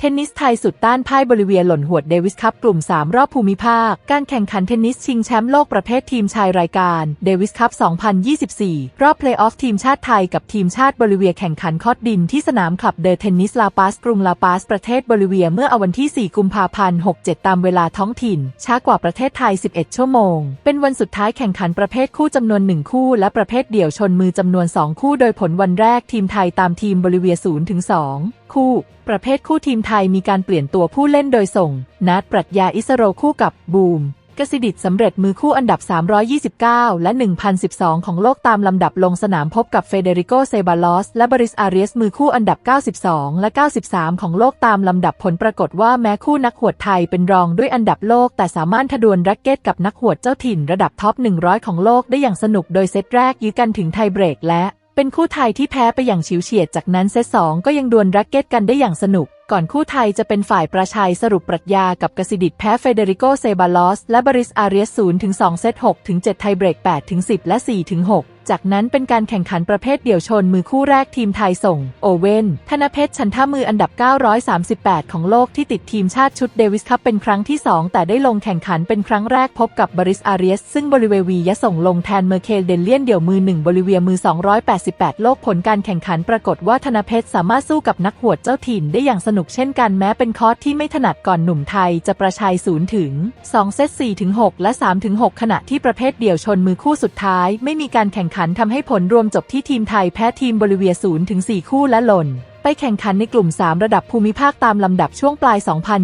เทนนิสไทยสุดต้านพ่ายบริเวียหล่นหวดเดวิสคัพกลุ่ม 3 รอบภูมิภาค การแข่งขันเทนนิสชิงแชมป์โลกประเภททีมชายรายการเดวิสคัพ 2024 รอบเพลย์ออฟทีมชาติไทยกับทีมชาติบริเวียแข่งขันคอดดินที่สนามคลับเดอเทนนิสลาปาสกรุงลาปาสประเทศบริเวียเมื่อเอาวันที่ 4 กุมภาพันธ์ 67 ตามเวลาท้องถิ่น ช้ากว่าประเทศไทย 11 ชั่วโมง เป็นวันสุดท้ายแข่งขันประเภทคู่จำนวน 1 คู่ และประเภทเดี่ยวชนมือจำนวน 2 คู่ โดยผลวันแรกทีมไทยตามทีมบริเวีย0ถึง2 คู่ ประเภทคู่ทีมไทยมีการเปลี่ยนตัวผู้เล่นโดยส่ง นัดปรัชญาอิสโรคู่กับบูมกสิดิตสำเร็จมือคู่อันดับ 329 และ 1012 ของโลกตามลำดับลงสนามพบกับเฟเดริโก เซบาลอส และบริสอาเรียสมือคู่อันดับ 92 และ 93 ของโลกตามลำดับผลปรากฏว่าแม้คู่นักหวดไทยเป็นรองด้วยอันดับโลก แต่สามารถทะดวลแร็กเก็ตกับนักหวดเจ้าถิ่นระดับท็อป 100 ของโลกได้อย่างสนุกโดยเซตแรกยื้อกันถึงไทยเบรกและ เป็นคู่ไทยที่แพ้ไปอย่างฉิวเฉียดจากนั้นเซตสองก็ยังดวลแร็กเก็ตกันได้อย่างสนุก ก่อนคู่ไทยจะเป็นฝ่ายประชัยสรุปปรัชญากับกสิดิตแพ้เฟเดริโกเซบาลอส และบริสอาเรียส0ถึง2เซต6ถึง7ไทยเบรก8ถึง10และ4ถึง6 จากนั้นเป็นการแข่งขันประเภทเดี่ยวชนมือคู่แรกทีมไทยส่ง โอเว่น ธนเพชร ชันท่ามืออันดับ 938 ของโลกที่ติดทีมชาติชุดเดวิสคัพเป็นครั้งที่ 2 แต่ได้ลงแข่งขันเป็นครั้งแรกพบกับบริสอาเรียส ซึ่งบริเววียะส่งลงแทนเมอร์เคลเดนเลียนเดี่ยวมือหนึ่งบริเวียมือ 288 โลกผลการแข่งขันปรากฏว่าธนเพชรสามารถสู้กับนักหวดเจ้าถิ่นได้อย่างสนุกเช่นกันแม้เป็นคอร์สที่ไม่ถนัดก่อนหนุ่มไทยจะประชัย0ถึง2เซต4ถึง6และ3ถึง6ขณะที่ประเภทเดี่ยวชนมือคู่สุดท้าย ไม่มีการแข่งขันทำให้ผลรวมจบที่ทีมไทยแพ้ทีมบริเวีย0ถึง4คู่และหล่น ไปแข่งขันในกลุ่ม 3 ระดับภูมิภาคตามลำดับช่วงปลาย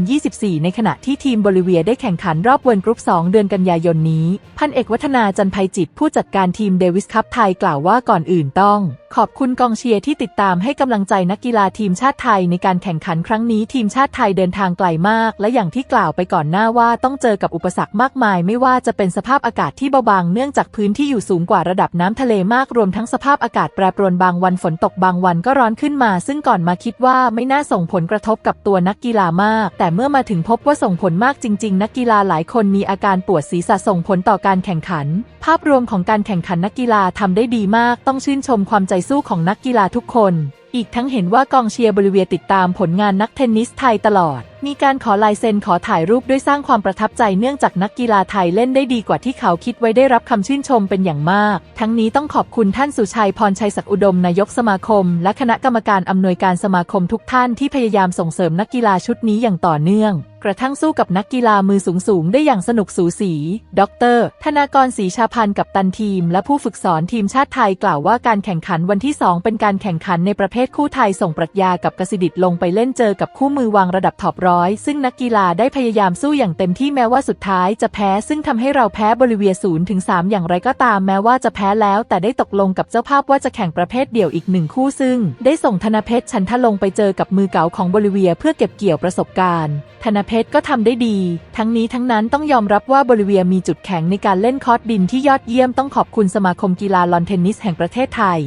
2024 ในขณะที่ทีมบริเวียได้แข่งขันรอบเวิร์นกรุ๊ป 2 เดือนกันยายนนี้ พันเอกวัฒนาจันภัยจิตผู้จัดการทีมเดวิสคัพไทยกล่าวว่าก่อนอื่นต้อง ขอบคุณกองเชียร์ที่ติดตามให้กำลังใจนักกีฬาทีมชาติไทยในการแข่งขันครั้งนี้ทีมชาติไทยเดินทางไกลมาก และอย่างที่กล่าวไปก่อนหน้าว่าต้องเจอกับอุปสรรคมากมาย ไม่ว่าจะเป็นสภาพอากาศที่เบาบางเนื่องจากพื้นที่อยู่สูงกว่าระดับน้ำทะเลมากรวมทั้งสภาพอากาศแปรปรวนบางวันฝนตกบางวันก็ร้อนขึ้นมาซึ่งก่อนมาคิดว่าไม่น่าส่งผลกระทบกับตัวนักกีฬามาก แต่เมื่อมาถึงพบว่าส่งผลมากจริง ๆ นักกีฬาหลายคนมีอาการปวดศีรษะส่งผลต่อการแข่งขัน ภาพรวมของการแข่งขันนักกีฬาทำได้ดีมาก ต้องชื่นชมความใจสู้ของนักกีฬาทุกคน อีกทั้งเห็นว่ากองเชียร์บริเวียติดตามผลงานนักเทนนิสไทยตลอด มีการขอลายเซ็นขอถ่ายรูปด้วยสร้างความประทับใจเนื่องจากนักกีฬาไทยเล่นได้ดีกว่าที่เขาคิดไว้ได้รับคำชื่นชมเป็นอย่างมาก ทั้งนี้ต้องขอบคุณท่านสุชัยพรชัยศักดิ์อุดมนายกสมาคม และคณะกรรมการอำนวยการสมาคมทุกท่านที่พยายามส่งเสริมนักกีฬาชุดนี้อย่างต่อเนื่อง กระทั่งสู้กับนักกีฬามือสูงๆ ได้อย่างสนุกสูสี ดร ธนากรศรีชาพันธ์กับตันทีม และผู้ฝึกสอนทีมชาติไทยกล่าวว่าการแข่งขันวันที่ 2 เป็นการแข่งขันในประเภทคู่ไทยส่งปรัชญากับกสิดิตลงไปเล่นเจอกับคู่มือวางระดับท็อปร้อยซึ่งนักกีฬาได้พยายามสู้อย่างเต็มที่แม้ว่าสุดท้ายจะแพ้ซึ่งทำให้เราแพ้บริเวีย0ถึง3อย่างไรก็ตามแม้ว่าจะแพ้แล้ว แต่ได้ตกลงกับเจ้าภาพว่าจะแข่งประเภทเดี่ยวอีกหนึ่งคู่ซึ่ง ได้ส่งธนเพชรชันทะลงไปเจอกับมือเก่าของบริเวียเพื่อเก็บเกี่ยวประสบการณ์ ธนเพชรก็ทำได้ดี ทั้งนี้ทั้งนั้นต้องยอมรับว่าบริเวียมีจุดแข็งในการเล่นคอร์ดดินที่ยอดเยี่ยมต้องขอบคุณสมาคมกีฬาลอนเทนนิสแห่งประเทศไทย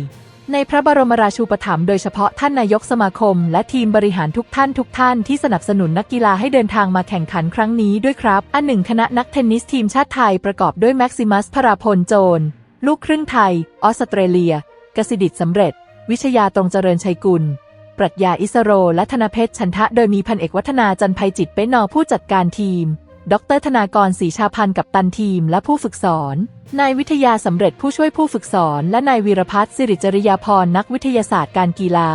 ในพระบรมราชูปถัมภ์โดยเฉพาะท่านนายกสมาคม และทีมบริหารทุกท่านทุกท่านที่สนับสนุนนักกีฬาให้เดินทางมาแข่งขันครั้งนี้ด้วยครับ อันหนึ่งคณะนักเทนนิสทีมชาติไทยประกอบด้วยแม็กซิมัสพราพลโจน ลูกครึ่งไทย ออสเตรเลีย กสิดิตสำเร็จ วิชยาตรงเจริญชัยกุล ปรัชญาอิสโร และธนเพชรชันทะ โดยมีพันเอกวัฒนาจันภัยจิตเป็นนอผู้จัดการทีม ดรธนากรศรีชาพันธ์กับตันทีมและผู้ฝึกสอน นายวิทยาสำเร็จผู้ช่วยผู้ฝึกสอน และนายวีรพัฒน์สิริจริยาพรนักวิทยาศาสตร์การกีฬา